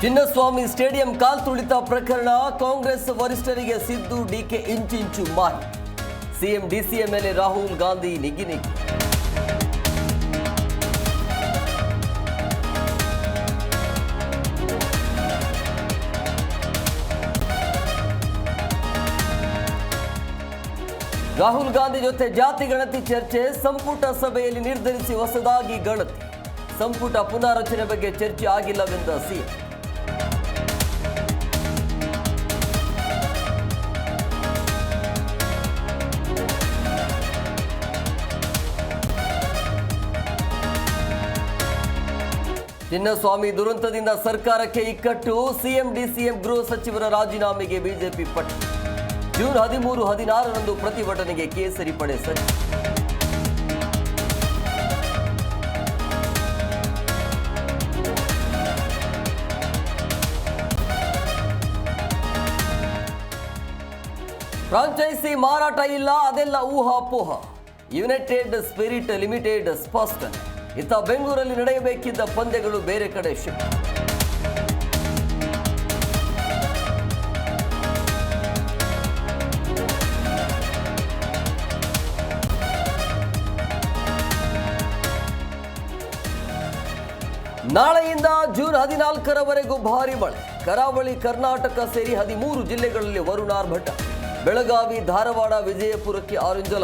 Chinnaswamy stadium ಕಾಲ್ತುಳಿತ ಪ್ರಕರಣ ಕಾಂಗ್ರೆಸ್ ವರಿಷ್ಠರಿಗೆ Siddu DK ಇಂಚಿಂಚು ಮಾಹಿತಿ ಸಿಎಂ ಡಿಸಿಎ ಮೇಲೆ ರಾಹುಲ್ ಗಾಂಧಿ ನಿಗಿನಿ ರಾಹುಲ್ ಗಾಂಧಿ ಜೊತೆ ಜಾತಿ ಗಣತಿ ಚರ್ಚೆ ಸಂಪುಟ ಸಭೆಯಲ್ಲಿ ನಿರ್ಧರಿಸಿ ಹೊಸದಾಗಿ ಗಣತಿ. ಸಂಪುಟ ಪುನಾರಚನೆ ಬಗ್ಗೆ ಚರ್ಚೆ ಆಗಿಲ್ಲವೆಂದ ಸಿಎಂ. ಚಿನ್ನಸ್ವಾಮಿ ದುರಂತದಿಂದ ಸರ್ಕಾರಕ್ಕೆ ಇಕ್ಕಟ್ಟು, ಸಿಎಂ, ಡಿಸಿಎಂ ಗೃಹ ಸಚಿವರ ರಾಜೀನಾಮೆಗೆ ಬಿಜೆಪಿ ಪಟ್ಟು ಜೂನ್ ಹದಿಮೂರು, ಹದಿನಾರರಂದು ಪ್ರತಿಭಟನೆಗೆ ಕೇಸರಿ ಪಡೆ ಸಜ್ಜು ಫ್ರಾಂಚೈಸಿ ಮಾರಾಟ ಇಲ್ಲ, ಅದೆಲ್ಲ ಊಹಾಪೋಹ. ಯುನೈಟೆಡ್ ಸ್ಪಿರಿಟ್ ಲಿಮಿಟೆಡ್ ಸ್ಪಷ್ಟನೆ. ಇತ್ತ ಬೆಂಗಳೂರಲ್ಲಿ ನಡೆಯಬೇಕಿದ್ದ ಪಂದ್ಯಗಳು ಬೇರೆ ಕಡೆ ಶಿಫ್ಟ್ ನಾಳೆಯಿಂದ ಜೂನ್ ಹದಿನಾಲ್ಕರವರೆಗೂ ಭಾರಿ ಮಳೆ. ಕರಾವಳಿ ಕರ್ನಾಟಕ ಸೇರಿ ಹದಿಮೂರು ಜಿಲ್ಲೆಗಳಲ್ಲಿ ವರುಣಾರ್ಭಟ. ಬೆಳಗಾವಿ, ಧಾರವಾಡ, ವಿಜಯಪುರಕ್ಕೆ ಆರೆಂಜ್